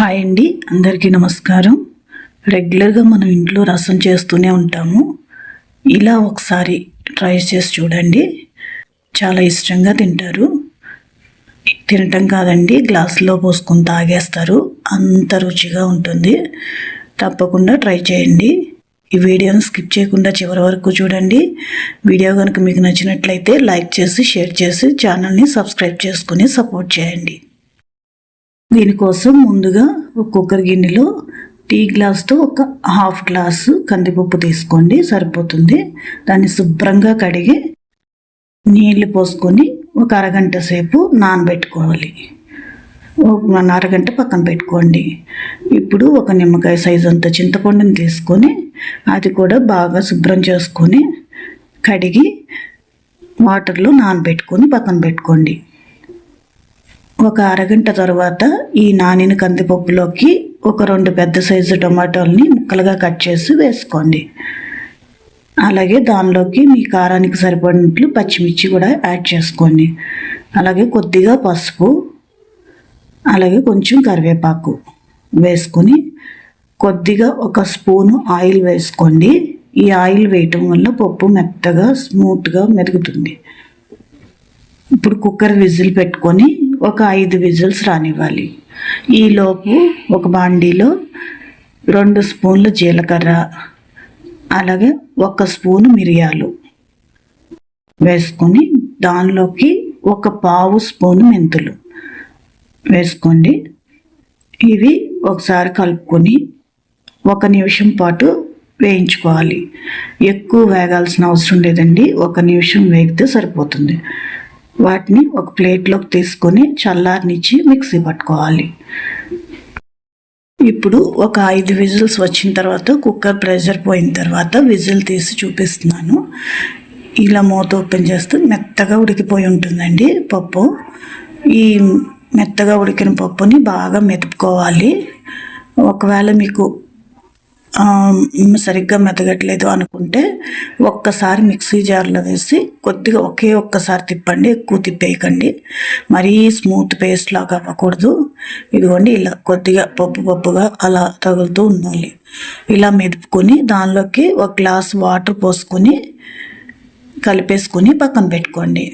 Hi అండి. అందరికీ నమస్కారం. రెగ్యులర్గా మనం ఇంట్లో రసం చేస్తూనే ఉంటాము. ఇలా ఒకసారి ట్రై చేసి చూడండి. చాలా ఇష్టంగా తింటారు. తినటం కాదండి గ్లాసులో పోసుకొని తాగేస్తారు. అంత రుచిగా ఉంటుంది. తప్పకుండా ట్రై చేయండి. ఈ వీడియోను స్కిప్ చేయకుండా చివరి వరకు చూడండి. వీడియో కనుక మీకు నచ్చినట్లయితే లైక్ చేసి షేర్ చేసి ఛానల్ని సబ్స్క్రైబ్ చేసుకుని సపోర్ట్ చేయండి. దీనికోసం ముందుగా ఒక కుక్కర్ గిన్నెలో టీ గ్లాస్తో ఒక హాఫ్ గ్లాసు కందిపప్పు తీసుకోండి సరిపోతుంది. దాన్ని శుభ్రంగా కడిగి నీళ్ళు పోసుకొని ఒక అరగంట సేపు నానబెట్టుకోవాలి. ఒక అరగంట పక్కన పెట్టుకోండి. ఇప్పుడు ఒక నిమ్మకాయ సైజు అంత చింతపండుని తీసుకొని అది కూడా బాగా శుభ్రం చేసుకొని కడిగి వాటర్లో నానబెట్టుకొని పక్కన పెట్టుకోండి. ఒక అరగంట తర్వాత ఈ నానిన కందిపప్పులోకి ఒక రెండు పెద్ద సైజు టొమాటోల్ని ముక్కలుగా కట్ చేసి వేసుకోండి. అలాగే దానిలోకి మీ కారానికి సరిపడినట్లు పచ్చిమిర్చి కూడా యాడ్ చేసుకోండి. అలాగే కొద్దిగా పసుపు అలాగే కొంచెం కరివేపాకు వేసుకొని కొద్దిగా ఒక స్పూను ఆయిల్ వేసుకోండి. ఈ ఆయిల్ వేయటం వల్ల పప్పు మెత్తగా స్మూత్గా మెరుగుతుంది ఇప్పుడు కుక్కర్ విజిల్ పెట్టుకొని ఒక ఐదు విజిల్స్ రానివ్వాలి. ఈలోపు ఒక బాండీలో రెండు స్పూన్లు జీలకర్ర అలాగే ఒక స్పూను మిరియాలు వేసుకొని దానిలోకి ఒక పావు స్పూను మెంతులు వేసుకోండి. ఇవి ఒకసారి కలుపుకొని ఒక నిమిషం పాటు వేయించుకోవాలి. ఎక్కువ వేగాల్సిన అవసరం లేదండి. ఒక నిమిషం వేగితే సరిపోతుంది. వాటిని ఒక ప్లేట్లోకి తీసుకొని చల్లారనిచ్చి మిక్సీ పట్టుకోవాలి. ఇప్పుడు ఒక ఐదు విజిల్స్ వచ్చిన తర్వాత కుక్కర్ ప్రెషర్ పోయిన తర్వాత విజిల్ తీసి చూపిస్తున్నాను. ఇలా మూత ఓపెన్ చేస్తే మెత్తగా ఉడికిపోయి ఉంటుందండి పప్పు. ఈ మెత్తగా ఉడికిన పప్పుని బాగా మెతుపుకోవాలి. ఒకవేళ మీకు సరిగ్గా మెతగట్లేదు అనుకుంటే ఒక్కసారి మిక్సీ జార్లో వేసి కొద్దిగా ఒకే ఒక్కసారి తిప్పండి ఎక్కువ తిప్పేయకండి. మరీ స్మూత్ పేస్ట్ లాగా అవ్వకూడదు. ఇదిగోండి ఇలా కొద్దిగా పప్పు పప్పుగా అలా తగులుతూ ఉండాలి. ఇలా మెదుపుకొని దానిలోకి ఒక గ్లాస్ వాటర్ పోసుకొని కలిపేసుకొని పక్కన పెట్టుకోండి.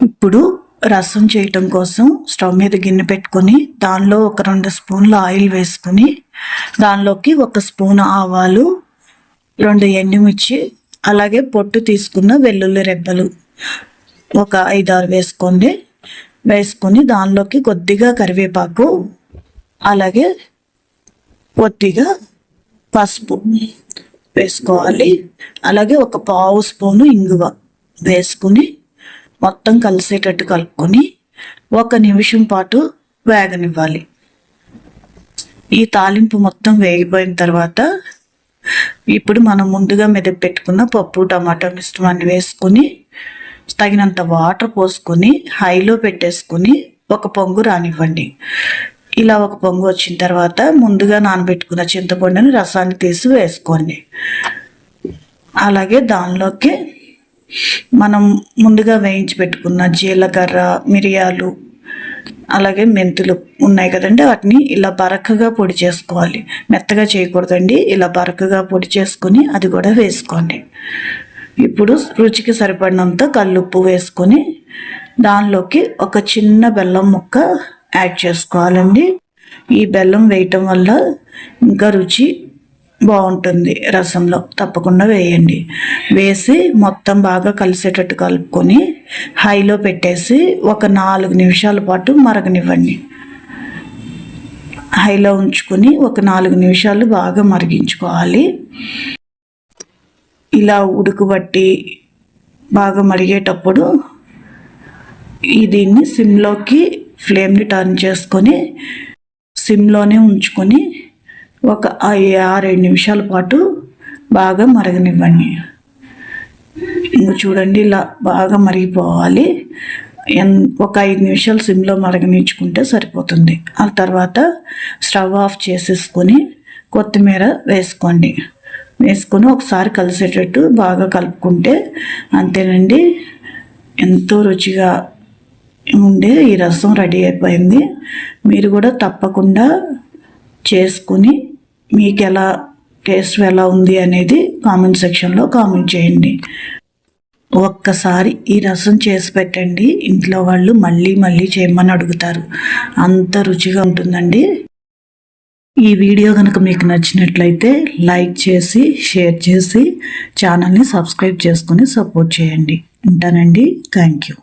ఇప్పుడు రసం చేయటం కోసం స్టవ్ మీద గిన్నె పెట్టుకొని దానిలో ఒక రెండు స్పూన్ల ఆయిల్ వేసుకొని దానిలోకి ఒక స్పూన్ ఆవాలు రెండు ఎండుమిర్చి అలాగే పొట్టు తీసుకున్న వెల్లుల్లి రెబ్బలు ఒక ఐదారు వేసుకోండి. వేసుకొని దానిలోకి కొద్దిగా కరివేపాకు అలాగే కొద్దిగా పసుపు వేసుకోవాలి. అలాగే ఒక పావు స్పూను ఇంగువ వేసుకుని మొత్తం కలిసేటట్టు కలుపుకొని ఒక నిమిషం పాటు వేగనివ్వాలి. ఈ తాలింపు మొత్తం వేగిపోయిన తర్వాత ఇప్పుడు మనం ముందుగా మెదపు పెట్టుకున్న పప్పు టమాటా మిశ్రమాన్ని వేసుకొని తగినంత వాటర్ పోసుకొని హైలో పెట్టేసుకొని ఒక పొంగు రానివ్వండి. ఇలా ఒక పొంగు వచ్చిన తర్వాత ముందుగా నానబెట్టుకున్న చింతపండుని రసాన్ని తీసి వేసుకోండి. అలాగే దానిలోకి మనం ముందుగా వేయించి పెట్టుకున్న జీలకర్ర మిరియాలు అలాగే మెంతులు ఉన్నాయి కదండి. వాటిని ఇలా బరకగా పొడి చేసుకోవాలి. మెత్తగా చేయకూడదండి. ఇలా బరకగా పొడి చేసుకొని అది కూడా వేసుకోండి. ఇప్పుడు రుచికి సరిపడినంత కల్లుప్పు వేసుకొని దానిలోకి ఒక చిన్న బెల్లం ముక్క యాడ్ చేసుకోవాలండి. ఈ బెల్లం వేయటం వల్ల ఇంకా రుచి బాగుంటుంది రసంలో. తప్పకుండా వేయండి. వేసి మొత్తం బాగా కలిసేటట్టు కలుపుకొని హైలో పెట్టేసి ఒక నాలుగు నిమిషాల పాటు మరగనివ్వండి. హైలో ఉంచుకొని ఒక నాలుగు నిమిషాలు బాగా మరిగించుకోవాలి. ఇలా ఉడుకుబట్టి బాగా మరిగేటప్పుడు దీన్ని సిమ్లోకి ఫ్లేమ్ని టర్న్ చేసుకొని సిమ్లోనే ఉంచుకొని ఒక ఐ- ఆరేడు నిమిషాల పాటు బాగా మరగనివ్వండి. ఇంక చూడండి ఇలా బాగా మరిగిపోవాలి. ఎన్- ఒక ఐదు నిమిషాలు సిమ్లో మరగనించుకుంటే సరిపోతుంది. ఆ తర్వాత స్టవ్ ఆఫ్ చేసేసుకొని కొత్తిమీర వేసుకోండి. వేసుకొని ఒకసారి కలిసేటట్టు బాగా కలుపుకుంటే అంతేనండి. ఎంతో రుచిగా ఉండే ఈ రసం రెడీ అయిపోయింది. మీరు కూడా తప్పకుండా చేసుకుని మీకు ఎలా కేసు ఎలా ఉంది అనేది కామెంట్ సెక్షన్లో కామెంట్ చేయండి. ఒక్కసారి ఈ రసం చేసి పెట్టండి. ఇంట్లో వాళ్ళు మళ్ళీ మళ్ళీ చేయమని అడుగుతారు. అంత రుచిగా ఉంటుందండి. ఈ వీడియో కనుక మీకు నచ్చినట్లయితే లైక్ చేసి షేర్ చేసి ఛానల్ని సబ్స్క్రైబ్ చేసుకొని సపోర్ట్ చేయండి. ఉంటానండి. Thank you.